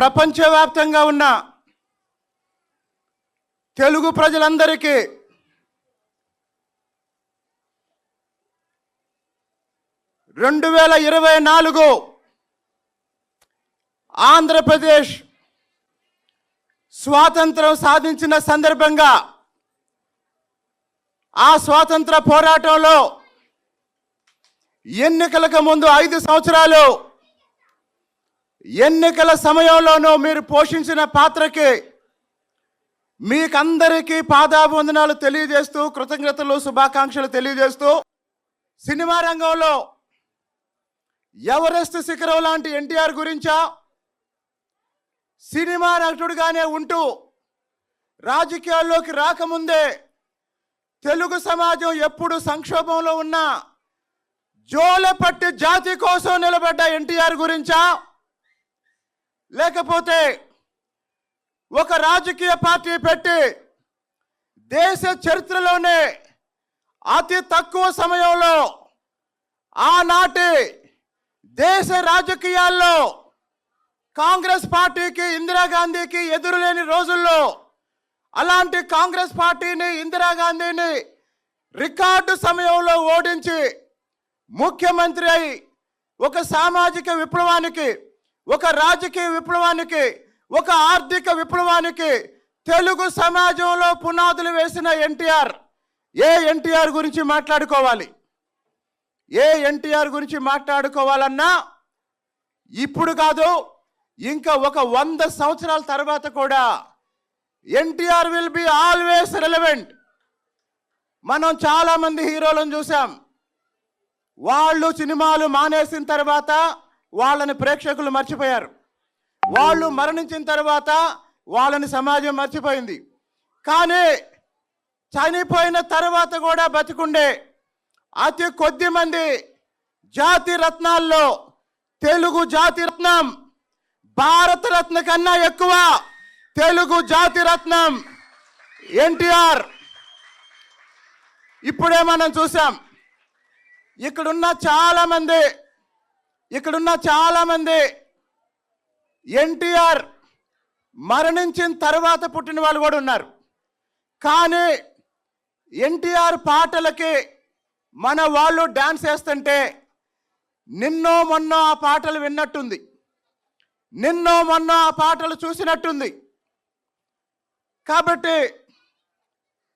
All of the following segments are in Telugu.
ప్రపంచవ్యాప్తంగా ఉన్న తెలుగు ప్రజలందరికీ రెండు వేల ఇరవై నాలుగు ఆంధ్రప్రదేశ్ స్వాతంత్రం సాధించిన సందర్భంగా ఆ స్వాతంత్ర పోరాటంలో ఎన్నికలకు ముందు ఐదు సంవత్సరాలు ఎన్నికల సమయంలోనూ మీరు పోషించిన పాత్రకి మీకందరికీ పాదాభివందనాలు తెలియజేస్తూ కృతజ్ఞతలు శుభాకాంక్షలు తెలియజేస్తూ సినిమా రంగంలో ఎవరెస్ట్ శిఖరం లాంటి ఎన్టీఆర్ గురించా సినిమా నటుడుగానే ఉంటూ రాజకీయాల్లోకి రాకముందే తెలుగు సమాజం ఎప్పుడు సంక్షోభంలో ఉన్నా జోలపట్టి జాతి కోసం నిలబడ్డ ఎన్టీఆర్ గురించా లేకపోతే ఒక రాజకీయ పార్టీ పెట్టి దేశ చరిత్రలోనే అతి తక్కువ సమయంలో ఆనాటి దేశ రాజకీయాల్లో కాంగ్రెస్ పార్టీకి ఇందిరాగాంధీకి ఎదురులేని రోజుల్లో అలాంటి కాంగ్రెస్ పార్టీని ఇందిరాగాంధీని రికార్డు సమయంలో ఓడించి ముఖ్యమంత్రి అయి ఒక సామాజిక విప్లవానికి ఒక రాజకీయ విప్లవానికి ఒక ఆర్థిక విప్లవానికి తెలుగు సమాజంలో పునాదులు వేసిన ఎన్టీఆర్. ఏ ఎన్టీఆర్ గురించి మాట్లాడుకోవాలి? ఏ ఎన్టీఆర్ గురించి మాట్లాడుకోవాలన్నా ఇప్పుడు కాదు ఇంకా ఒక వంద సంవత్సరాల తర్వాత కూడా NTR will be always relevant మనం చాలామంది హీరోలను చూసాం వాళ్ళు సినిమాలు మానేసిన తర్వాత వాళ్ళని ప్రేక్షకులు మర్చిపోయారు. వాళ్ళు మరణించిన తర్వాత వాళ్ళని సమాజం మర్చిపోయింది. కానీ చనిపోయిన తర్వాత కూడా బతికుండే అతి కొద్ది మంది జాతి రత్నాల్లో తెలుగు జాతి రత్నం భారతరత్న కన్నా ఎక్కువ తెలుగు జాతి రత్నం ఎన్టీఆర్. ఇప్పుడే మనం చూసాం. ఇక్కడున్న చాలామంది ఇక్కడున్న చాలామంది ఎన్టీఆర్ మరణించిన తర్వాత పుట్టిన వాళ్ళు కూడా ఉన్నారు. కానీ ఎన్టీఆర్ పాటలకి మన వాళ్ళు డ్యాన్స్ వేస్తుంటే నిన్నో మొన్నో ఆ పాటలు విన్నట్టుంది. నిన్నో మొన్నో ఆ పాటలు చూసినట్టుంది. కాబట్టి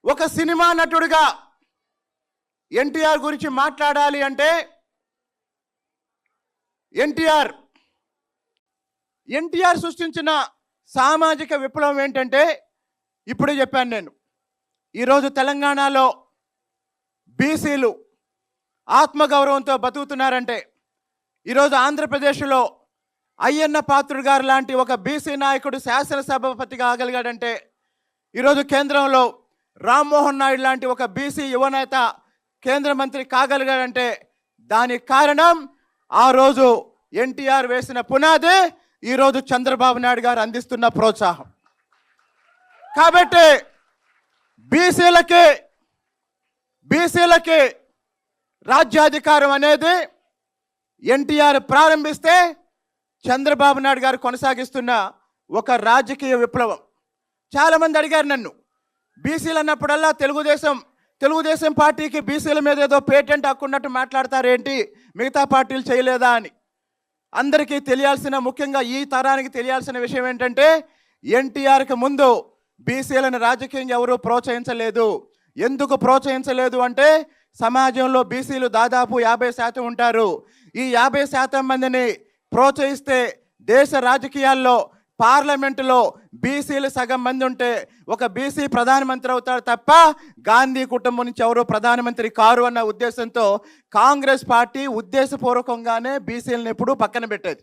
ఒక సినిమా నటుడిగా ఎన్టీఆర్ గురించి మాట్లాడాలి అంటే ఎన్టీఆర్. ఎన్టీఆర్ సృష్టించిన సామాజిక విప్లవం ఏంటంటే ఇప్పుడే చెప్పాను నేను. ఈరోజు తెలంగాణలో బీసీలు ఆత్మగౌరవంతో బతుకుతున్నారంటే ఈరోజు ఆంధ్రప్రదేశ్లో అయ్యన్న పాత్రుడు గారు లాంటి ఒక బీసీ నాయకుడు శాసనసభాపతిగా ఆగలిగాడంటే ఈరోజు కేంద్రంలో రామ్మోహన్ నాయుడు లాంటి ఒక బీసీ యువనేత కేంద్ర మంత్రి కాగలిగాడంటే దానికి కారణం ఆ రోజు ఎన్టీఆర్ వేసిన పునాది ఈరోజు చంద్రబాబు నాయుడు గారు అందిస్తున్న ప్రోత్సాహం. కాబట్టి బీసీలకి బీసీలకి రాజ్యాధికారం అనేది ఎన్టీఆర్ ప్రారంభిస్తే చంద్రబాబు నాయుడు గారు కొనసాగిస్తున్న ఒక రాజకీయ విప్లవం. చాలామంది అడిగారు నన్ను బీసీలు అన్నప్పుడల్లా తెలుగుదేశం తెలుగుదేశం పార్టీకి బీసీల మీద ఏదో పేటెంట్ హక్కున్నట్టు మాట్లాడతారేంటి? మిగతా పార్టీలు చేయలేదా అని. అందరికీ తెలియాల్సిన ముఖ్యంగా ఈ తరానికి తెలియాల్సిన విషయం ఏంటంటే ఎన్టీఆర్కి ముందు బీసీలను రాజకీయంగా ఎవరూ ప్రోత్సహించలేదు. ఎందుకు ప్రోత్సహించలేదు అంటే సమాజంలో బీసీలు దాదాపు యాభై శాతం ఉంటారు. ఈ యాభై శాతం మందిని ప్రోత్సహిస్తే దేశ రాజకీయాల్లో పార్లమెంటులో బీసీలు సగం మంది ఉంటే ఒక బీసీ ప్రధానమంత్రి అవుతాడు తప్ప గాంధీ కుటుంబం నుంచి ఎవరు ప్రధానమంత్రి కారు అన్న ఉద్దేశంతో కాంగ్రెస్ పార్టీ ఉద్దేశపూర్వకంగానే బీసీలను ఎప్పుడూ పక్కన పెట్టేది.